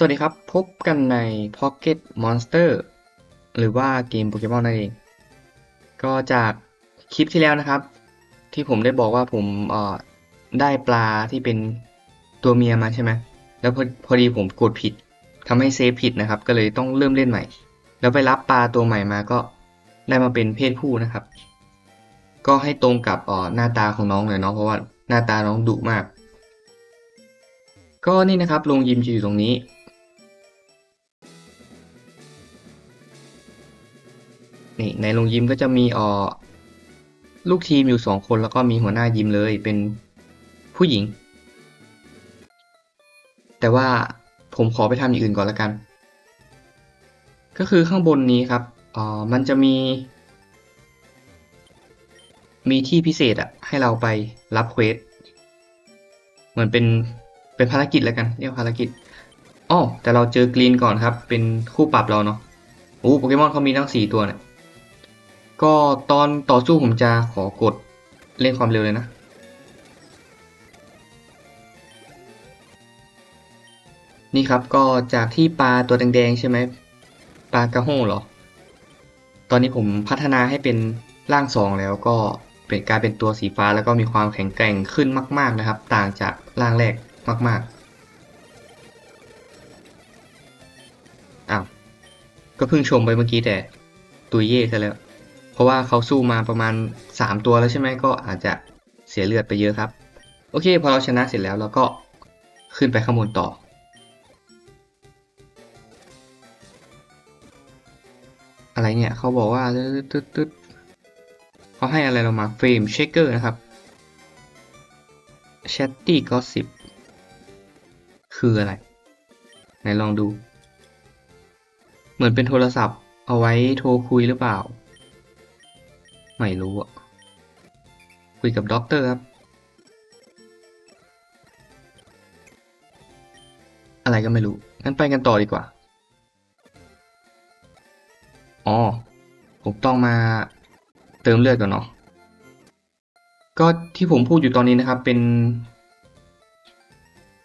สวัสดีครับ พบกันใน Pocket Monster หรือว่าเกมโปเกมอนนั่นเอง ก็จากคลิปที่แล้วนะครับ ที่ผมได้บอกว่าผมเอ่อได้ปลาที่เป็นตัวเมียมาใช่ไหมแล้วพอพอดีผมกดผิดทำให้เซฟผิดนะครับ ก็เลยต้องเริ่มเล่นใหม่ แล้วไปรับปลาตัวใหม่มาก็ได้มาเป็นเพศผู้นะครับ ก็ให้ตรงกับอ่อหน้าตาของน้องเลยเนาะเพราะว่าหน้าตาน้องดุมาก ก็นี่นะครับโรงยิมจะอยู่ตรงนี้ ในโรงยิมก็จะมีอ่อลูกทีมอยู่สองคนแล้วก็มีหัวหน้ายิมเลยเป็นผู้หญิง แต่ว่าผมขอไปทำอย่างอื่นก่อนละกัน ก็คือข้างบนนี้ครับอ่อมันจะมี มีที่พิเศษอะให้เราไปรับเควสเหมือนเป็นเป็นภารกิจแล้วกันเรียกภารกิจอ้อแต่เราเจอกรีนก่อนครับ เป็นคู่ปรับเราเนาะโอ้โปเกมอนเขามีทั้งสี่ตัวเนี่ย ก็ตอนต่อสู้ผมจะขอกดเล่นความเร็วเลยนะ นี่ครับก็จากที่ปลาตัวแดงๆใช่ไหมปลากระโห้หรอ ตอนนี้ผมพัฒนาให้เป็นร่างสองแล้วก็เป็นกลายเป็นตัวสีฟ้าแล้วก็มีความแข็งแกร่งขึ้นมาก ๆนะครับ ต่างจากร่างแรกมากๆอ้าวก็เพิ่งชมไปเมื่อกี้แต่ตุยเย่ซะแล้ว เพราะว่าเขาสู้มาประมาณ 3 ตัวแล้วใช่ไหมก็อาจจะเสียเลือดไปเยอะครับ โอเค พอเราชนะเสร็จแล้วเราก็ขึ้นไปข้างบนต่อ อะไรเนี่ยเขาบอกว่าตึ๊ดตึ๊ดเขาให้อะไรเรามาเฟรมเชคเกอร์นะครับ c h a t t y Gossip คืออะไร ไหนลองดู เหมือนเป็นโทรศัพท์เอาไว้โทรคุยหรือเปล่า ไม่รู้อะคุยกับด็อกเตอร์ครับ อะไรก็ไม่รู้ งั้นไปกันต่อดีกว่า อ๋อ ผมต้องมาเติมเลือดก่อนเนาะ ก็ที่ผมพูดอยู่ตอนนี้นะครับ เป็น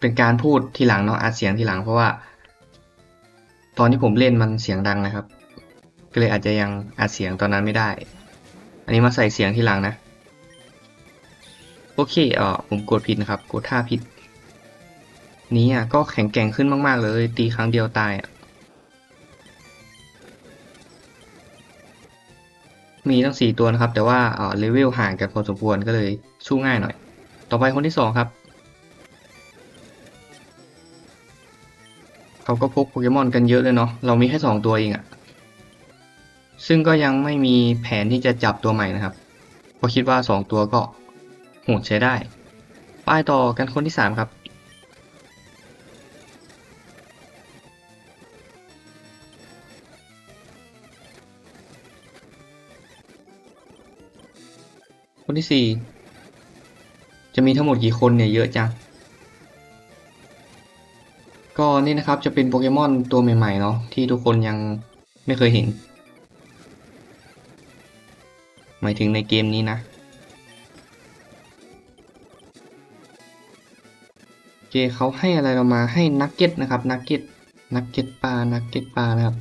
เป็นการพูดทีหลังเนาะอัดเสียงทีหลังเพราะว่า ตอนที่ผมเล่นมันเสียงดังนะครับ ก็เลยอาจจะยังอัดเสียงตอนนั้นไม่ได้ อันนี้มาใส่เสียงทีหลังนะ โอเคเออผมกดผิดนะครับ กดท่าผิด นี้อะก็แข็งแกร่งขึ้นมาก ๆ เลย ตีครั้งเดียวตายอะ มีทั้งสี่ตัวนะครับ แต่ว่าเออเลเวลห่างกันพอสมควรก็เลยสู้ง่ายหน่อย ต่อไปคนที่สองครับ เขาก็พกโปเกมอนกันเยอะเลยเนาะ เรามีแค่สองตัวเองอะ ซึ่งก็ยังไม่มีแผนที่จะจับตัวใหม่นะครับเพราะคิดว่าสองตัวก็โหดใช้ได้ไปต่อกันคนที่สามครับ คนที่สี่จะมีทั้งหมดกี่คนเนี่ยเยอะจังก็นี่นะครับจะเป็นโปเกมอนตัวใหม่ๆเนาะที่ทุกคนยังไม่เคยเห็น หมายถึงในเกมนี้นะโอเคเขาให้อะไรเรามาให้นักเก็ตนะครับนักเก็ตนักเก็ตปลานักเก็ตปลานะครับ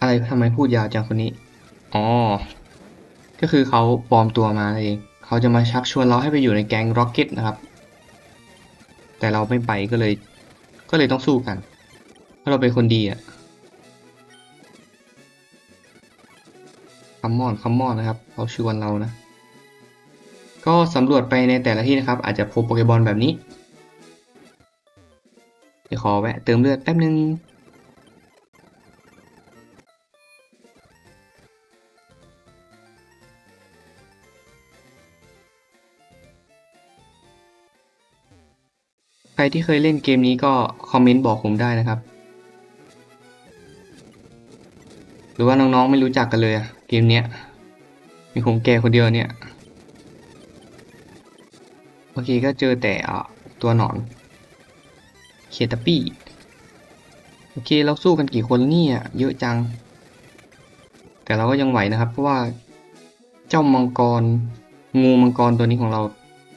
อะไรทำไมพูดยาวจังคนนี้อ๋อก็คือเขาปลอมตัวมาเองเขาจะมาชักชวนเราให้ไปอยู่ในแก๊งร็อกเก็ตนะครับ แต่เราไม่ไปก็เลย ก็เลยต้องสู้กัน เพราะเราเป็นคนดีอะ คัมมอนคัมมอนนะครับเขาชวนเรานะ ก็สำรวจไปในแต่ละที่นะครับ อาจจะพบโปเกมอนแบบนี้ เดี๋ยวขอแวะเติมเลือดแป๊บนึงใครที่เคยเล่นเกมนี้ก็คอมเมนต์บอกผมได้นะครับ รือว่าน้องๆไม่รู้จักกันเลยอะเกมเนี้ย มีผมแก่คนเดียวเนี่ยโอเคก็เจอแต่ตัวหนอน เคตาปี้โอเคเราสู้กันกี่คนเนี่ยเยอะจัง แต่เราก็ยังไหวนะครับ เพราะว่าเจ้ามังกร งูมังกรตัวนี้ของเรา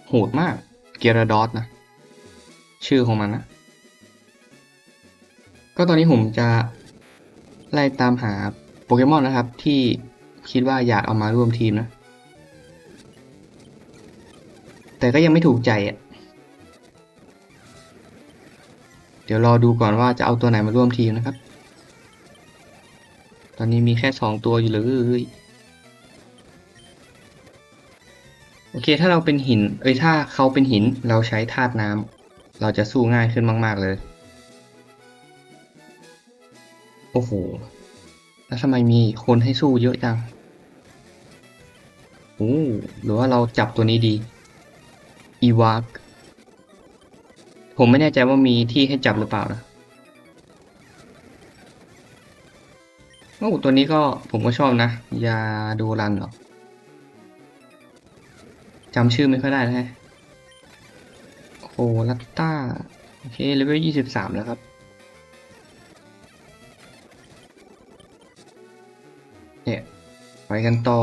โหดมาก เกียร์ดอสนะ ชื่อของมันนะ ก็ตอนนี้ผมจะไล่ตามหา โปเกมอนนะครับ ที่คิดว่าอยากเอามาร่วมทีมนะ แต่ก็ยังไม่ถูกใจอะ เดี๋ยวรอดูก่อนว่าจะเอาตัวไหนมาร่วมทีมนะครับ ตอนนี้มีแค่สองตัวอยู่เลยโอเค ถ้าเราเป็นหิน เอ้ย ถ้าเขาเป็นหิน เราใช้ธาตุน้ำ เราจะสู้ง่ายขึ้นมาก ๆ เลย โอ้โห แล้วทำไมมีคนให้สู้เยอะจังโอ้หรือว่าเราจับตัวนี้ดีอีวากผมไม่แน่ใจว่ามีที่ให้จับหรือเปล่านะโอ้ตัวนี้ก็ผมก็ชอบนะ ยาดูรันเหรอจำชื่อไม่ค่อยได้นะฮะโอ้ลัตต้าโอเคเลเวลยี่สิบสามแล้วครับ ไปกันต่อ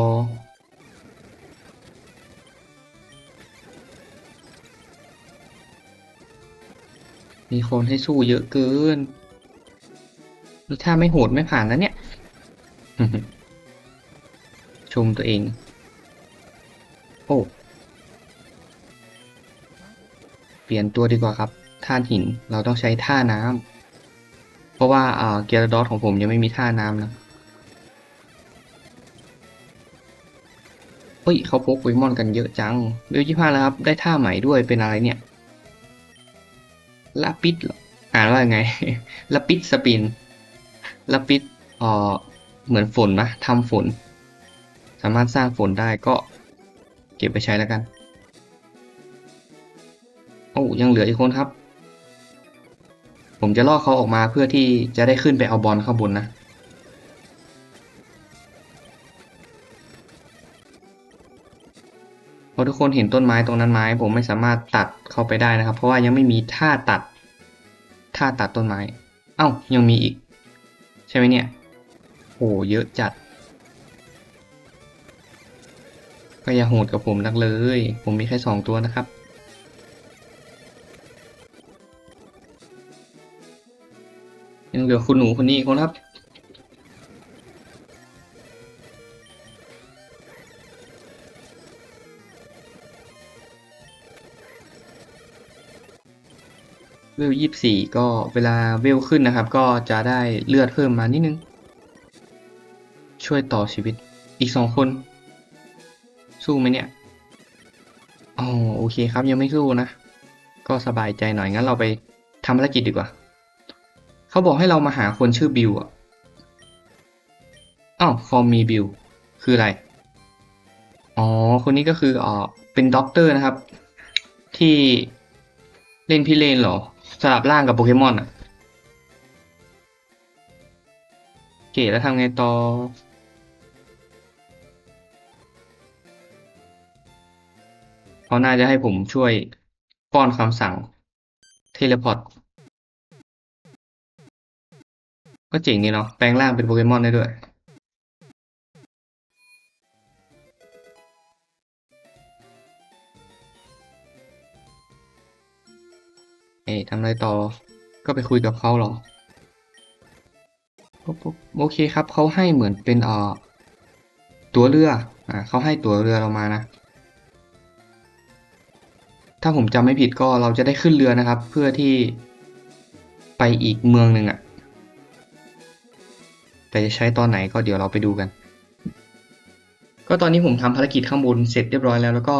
มีคนให้สู้เยอะเกิน นี่ถ้าไม่โหดไม่ผ่านแล้วเนี่ย ชมตัวเอง โอ้ เปลี่ยนตัวดีกว่าครับท่าหินเราต้องใช้ท่าน้ำเพราะว่าอ่าเกียร์ดอสของผมยังไม่มีท่าน้ำนะ ฮ้ยเขาพกโปเกมอนกันเยอะจังเบลยี่ห้าแล้วครับ ได้ท่าใหม่ด้วยเป็นอะไรเนี่ยลาปิดอ่านว่าไงลาปิดสปินลาปิดเอ่อเหมือนฝนนะทำฝน สามารถสร้างฝนได้ก็เก็บไปใช้แล้วกัน โอ้ยังเหลืออีกคนครับ ผมจะล่อเขาออกมาเพื่อที่จะได้ขึ้นไปเอาบอลข้างบนนะ พอทุกคนเห็นต้นไม้ตรงนั้นไหมผมไม่สามารถตัดเข้าไปได้นะครับ เพราะว่ายังไม่มีท่าตัดท่าตัดต้นไม้ เอ้ายังมีอีก ใช่ไหมเนี่ยโหเยอะจัดก็อย่าโหดกับผมนักเลย ผมมีแค่สองตัวนะครับ ยังเหลือคุณหนูคนนี้อีกคนครับ เวลยี่สี่ก็เวลาเวลขึ้นนะครับ ก็จะได้เลือดเพิ่มมานิดนึง ช่วยต่อชีวิตอีกสองคน สู้ไหมเนี่ยอ๋อโอเคครับยังไม่สู้นะ ก็สบายใจหน่อยงั้นเราไปทำภารกิจดีกว่า เขาบอกให้เรามาหาคนชื่อบิวอะอ้าวคอมมีบิวคืออะไร อ๋อ คนนี้ก็คืออ๋อเป็นด็อกเตอร์นะครับ ที่เล่นพี่เลนเหรอ สลับร่างกับโปเกมอนอะโอเคแล้วทำไงต่อเขาน่าจะให้ผมช่วยป้อนคำสั่งเทเลพอร์ตก็เจ๋งดีเนาะแปลงร่างเป็นโปเกมอนได้ด้วย ทำอะไรต่อ ก็ไปคุยกับเขาหรอ โอเคครับเขาให้เหมือนเป็นเอ่อตัวเรือ อ่าเขาให้ตัวเรือเรามานะ ถ้าผมจำไม่ผิดก็เราจะได้ขึ้นเรือนะครับ เพื่อที่ไปอีกเมืองหนึ่งอะแต่จะใช้ตอนไหนก็เดี๋ยวเราไปดูกัน ก็ตอนนี้ผมทำภารกิจข้างบนเสร็จเรียบร้อยแล้วแล้วก็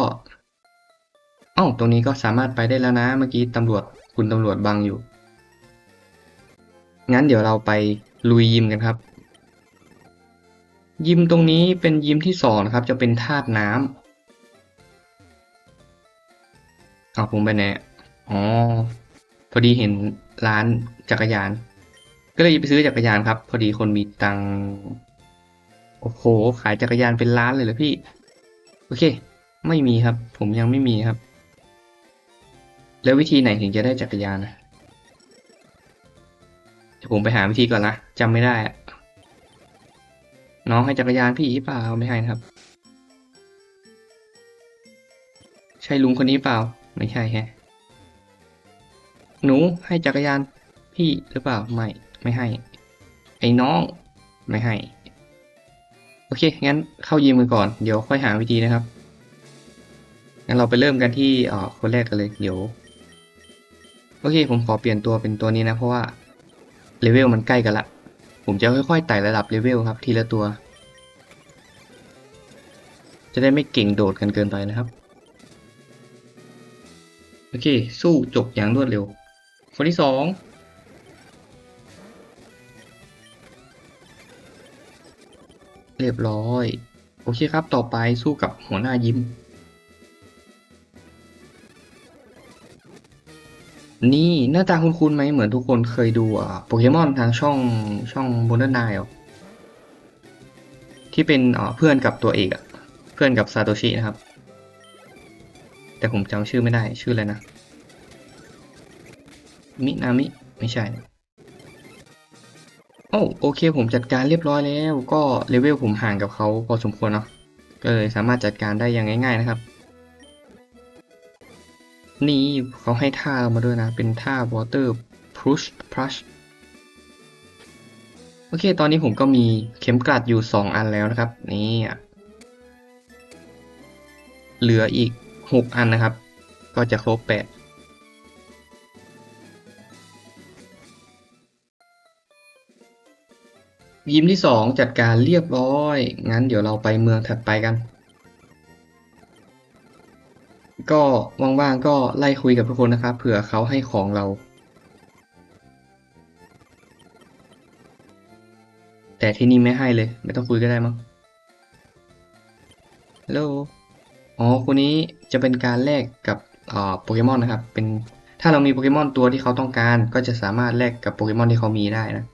อ้าตรงนี้ก็สามารถไปได้แล้วนะ เมื่อกี้ตำรวจ คุณตำรวจบังอยู่ งั้นเดี๋ยวเราไปลุยยิมกันครับ ยิมตรงนี้เป็นยิมที่สองนะครับ จะเป็นธาตุน้ำเอาผมไปไหนอ๋อ พอดีเห็นร้านจักรยาน ก็เลยไปซื้อจักรยานครับ พอดีคนมีตังโอ้โห ขายจักรยานเป็นล้านเลยเหรอพี่ โอเค ไม่มีครับ ผมยังไม่มีครับ แล้ววิธีไหนถึงจะได้จักรยานนะเดี๋ยวผมไปหาวิธีก่อนนะจำไม่ได้อะน้องให้จักรยานพี่หรือเปล่าไม่ให้นะครับ ใช่ลุงคนนี้เปล่า ไม่ใช่แฮะหนูให้จักรยานพี่หรือเปล่าไม่ไม่ให้ ไอ้น้องไม่ให้ โอเค งั้นเข้ายิมกันก่อน เดี๋ยวค่อยหาวิธีนะครับงั้นเราไปเริ่มกันที่อ่อคนแรกกันเลย เดี๋ยว โอเค ผมขอเปลี่ยนตัวเป็นตัวนี้นะ เพราะว่าเลเวลมันใกล้กันละ ผมจะค่อยๆไต่ระดับเลเวลครับ ทีละตัว จะได้ไม่เก่งโดดกันเกินไปนะครับ โอเค สู้จบอย่างรวดเร็ว คนที่สองเรียบร้อย โอเคครับ ต่อไปสู้กับหัวหน้ายิ้ม นี่หน้าตาคุ้นๆไหมเหมือนทุกคนเคยดูอะโปเกมอนทางช่องช่องบนเดอร์ไนลที่เป็นเพื่อนกับตัวเอกอะเพื่อนกับซาโตชินะครับ แต่ผมจำชื่อไม่ได้ชื่ออะไรนะ มินามิ ไม่ใช่ โอ้โอเคผมจัดการเรียบร้อยแล้ว ก็เลเวลผมห่างกับเขาพอสมควรเนาะก็เลยสามารถจัดการได้อย่างง่าย ๆนะครับ นี่เขาให้ท่าเรามาด้วยนะ เป็นท่า water push brush โอเค ตอนนี้ผมก็มีเข็มกลัดอยู่ 2 อันแล้วนะครับ นี่เหลืออีก 6 อันนะครับ ก็จะครบ 8ยิ้มที่ 2 จัดการเรียบร้อย งั้นเดี๋ยวเราไปเมืองถัดไปกัน ก็ว่างๆก็ไล่คุยกับทุกคนนะครับเผื่อเขาให้ของเรา แต่ที่นี่ไม่ให้เลย ไม่ต้องคุยก็ได้มั้งฮัลโหลอ๋อคนนี้จะเป็นการแลกกับโปเกมอนนะครับ เป็นถ้าเรามีโปเกมอนตัวที่เขาต้องการ ก็จะสามารถแลกกับโปเกมอนที่เขามีได้นะ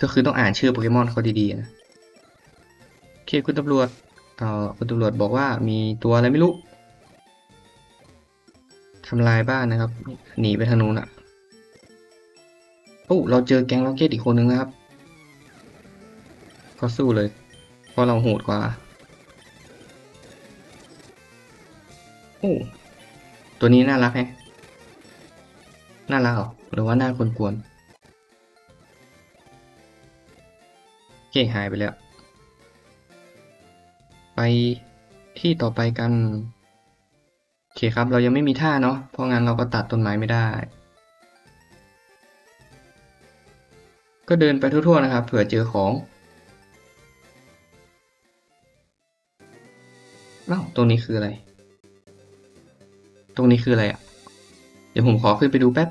ก็คือต้องอ่านชื่อโปเกมอนเขาดีๆนะโอเคคุณตำรวจ เออคุณตำรวจบอกว่ามีตัวอะไรไม่รู้ทำลายบ้านนะครับ หนีไปทางนู้นอะโอ้เราเจอแก๊งล็อกเก็ตอีกคนนึงนะครับก็สู้เลย เพราะเราโหดกว่าโอ้ตัวนี้น่ารักแฮะน่ารักเหรอหรือว่าน่ากวนๆเก่งหายไปแล้ว ไปที่ต่อไปกัน โอเคครับ เรายังไม่มีท่าเนาะ เพราะงั้นเราก็ตัดต้นไม้ไม่ได้ ก็เดินไปทั่วๆนะครับ เผื่อเจอของอ้าวตรงนี้คืออะไร ตรงนี้คืออะไรอะ เดี๋ยวผมขอขึ้นไปดูแป๊บ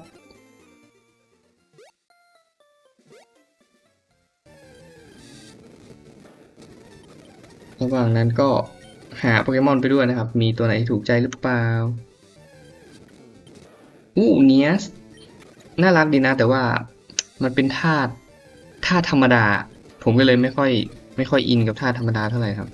ว่างนั้นก็หาโปเกมอนไปด้วยนะครับ มีตัวไหนถูกใจหรือเปล่า อู้เนียส น่ารักดีนะ แต่ว่ามันเป็นธาตุธาตุธรรมดา ผมก็เลยไม่ค่อย ไม่ค่อยอินกับธาตุธรรมดาเท่าไหร่ครับ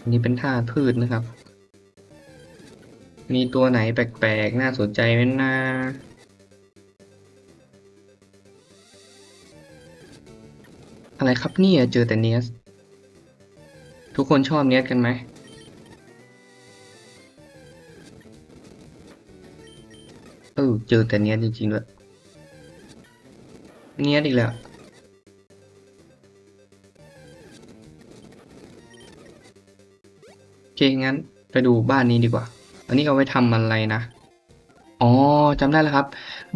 อันนี้เป็นธาตุพืชนะครับ มีตัวไหนแปลกๆ น่าสนใจไหมนะ อะไรครับเนี่ยเจอแต่เนียส ทุกคนชอบเนียสกันไหม เออเจอแต่เนียสจริงๆด้วยเนียสอีกแล้วโอเคงั้นไปดูบ้านนี้ดีกว่า อันนี้เอาไว้ทำอะไรนะ อ๋อจำได้แล้วครับ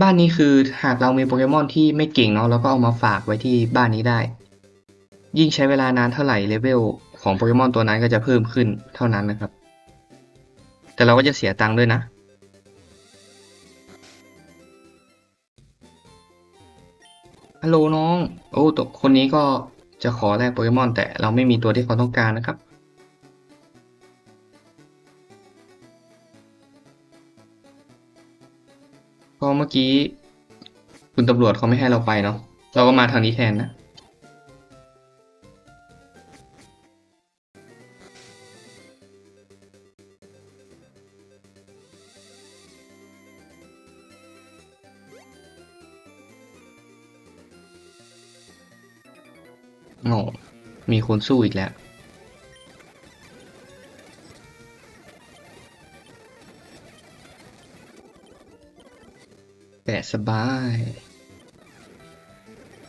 บ้านนี้คือหากเรามีโปเกมอนที่ไม่เก่งเนาะเราก็เอามาฝากไว้ที่บ้านนี้ได้ ยิ่งใช้เวลานานเท่าไหร่เลเวลของโปเกมอนตัวนั้นก็จะเพิ่มขึ้นเท่านั้นนะครับ แต่เราก็จะเสียตังค์ด้วยนะ ฮัลโหลน้อง โอ้ตัวคนนี้ก็จะขอแลกโปเกมอน แต่เราไม่มีตัวที่เขาต้องการนะครับ ก็เมื่อกี้ คุณตำรวจเขาไม่ให้เราไปเนาะ เราก็มาทางนี้แทนนะ คนสู้อีกแล้ว แต่สบาย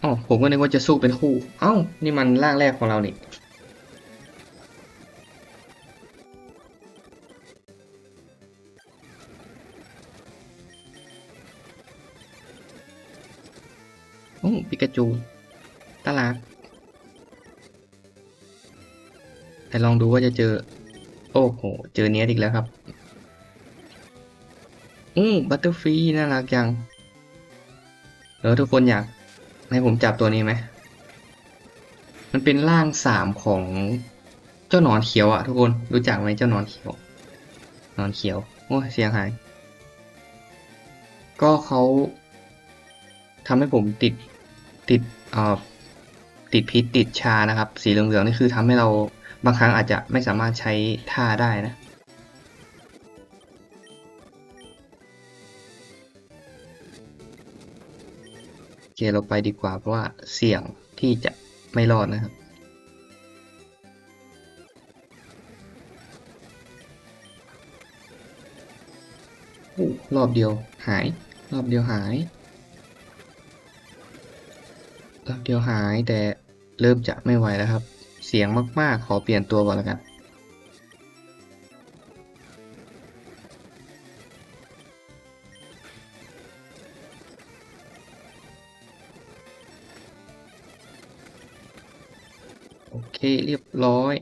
อ๋อผมก็นึกว่าจะสู้เป็นคู่ เอ้า นี่มันร่างแรกของเรานี่ ดูว่าจะเจอ โอ้โห เจอเนี้ยอีกแล้วครับ อืมบัตเตอร์ฟรีน่ารักจังแล้วทุกคนอยากให้ผมจับตัวนี้ไหม มันเป็นร่างสามของเจ้าหนอนเขียวอะทุกคนรู้จักไหมเจ้าหนอนเขียว หนอนเขียว โอ้เสียงหาย ก็เขาทำให้ผมติดติดอ่อติดพิษติดชานะครับ สีเหลืองๆนี่คือทำให้เรา บางครั้งอาจจะไม่สามารถใช้ท่าได้นะโอเคเราไปดีกว่าเพราะว่าเสี่ยงที่จะไม่รอดนะครับรอบเดียวหาย รอบเดียวหาย รอบเดียวหายแต่เริ่มจะไม่ไหวแล้วครับ เสียงมาก ๆ ขอเปลี่ยนตัวก่อนแล้วกัน โอเคเรียบร้อย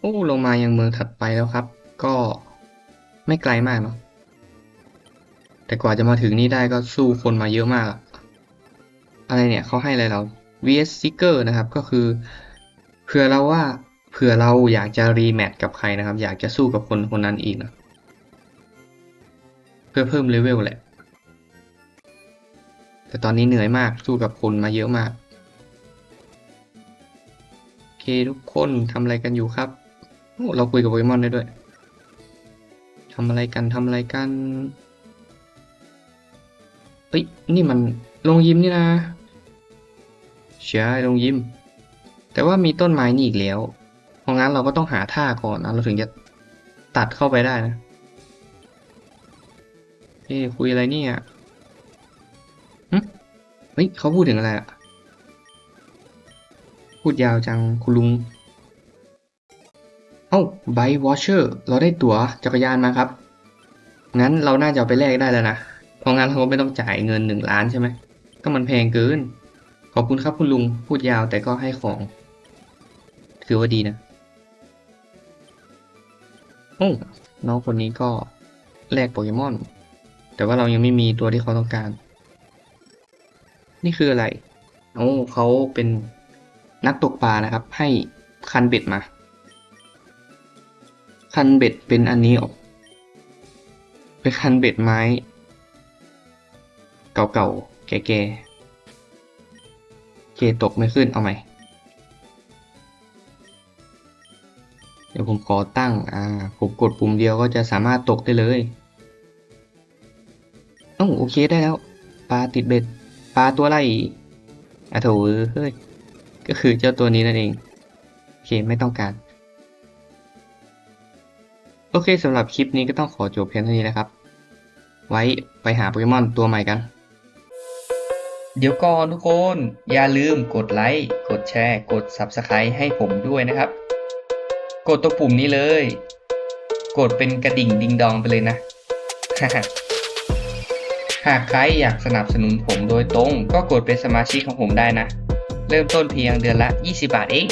โอ้ ลงมายังเมืองถัดไปแล้วครับ ก็ไม่ไกลมากเนาะแต่กว่าจะมาถึงนี่ได้ก็สู้คนมาเยอะมาก อะอะไรเนี่ยเขาให้อะไรเรา VS Seeker นะครับ ก็คือเผื่อเราว่าเผื่อเราอยากจะรีแมตช์กับใครนะครับ อยากจะสู้กับคนคนนั้นอีกนะ เพื่อเพิ่มเลเวลแหละ แต่ตอนนี้เหนื่อยมากสู้กับคนมาเยอะมาก โอเคทุกคนทำอะไรกันอยู่ครับ เราคุยกับโปเกมอนได้ด้วยทำอะไรกันทำอะไรกันเอ้ยนี่มันลงยิมนี่นะ ใช่ลงยิม แต่ว่ามีต้นไม้นี่อีกแล้ว เพราะงั้นเราก็ต้องหาท่าก่อนนะ เราถึงจะตัดเข้าไปได้นะเอ้คุยอะไรเนี่ยหึเฮ้ยเขาพูดถึงอะไรอะพูดยาวจังคุณลุง เอ้าไบวอชเชอร์ เราได้ตั๋วจักรยานมาครับ งั้นเราน่าจะเอาไปแลกได้แล้วนะ เพราะงั้นเราก็ไม่ต้องจ่ายเงินหนึ่งล้านใช่ไหม ก็มันแพงเกิน ขอบคุณครับคุณลุงพูดยาวแต่ก็ให้ของ ถือว่าดีนะโอ้น้องคนนี้ก็แลกโปเกมอน แต่ว่าเรายังไม่มีตัวที่เขาต้องการ นี่คืออะไร โอ้เขาเป็นนักตกปลานะครับ ให้คันเบ็ดมา คันเบ็ดเป็นอันนี้ออกเป็นคันเบ็ดไม้ เก่าๆ แก่ๆ เคตกไม่ขึ้นเอาใหม่เดี๋ยวผมขอตั้ง อ่า ผมกดปุ่มเดียวก็จะสามารถตกได้เลยเอ้โอเคได้แล้ว ปลาติดเบ็ด ปลาตัวอะไรอะโถเฮ้ย ก็คือเจ้าตัวนี้นั่นเอง โอเคไม่ต้องการ โอเคสำหรับคลิปนี้ก็ต้องขอจบเพียงเท่านี้นะครับ ไว้ไปหาโปเกมอนตัวใหม่กัน เดี๋ยวก่อนทุกคน อย่าลืมกดไลค์ กดแชร์ กด Subscribe ให้ผมด้วยนะครับ กดตัวปุ่มนี้เลย กดเป็นกระดิ่งดิงดองไปเลยนะ หากใครอยากสนับสนุนผมโดยตรง ก็กดเป็นสมาชิกของผมได้นะ เริ่มต้นเพียงเดือนละ 20 บาทเอง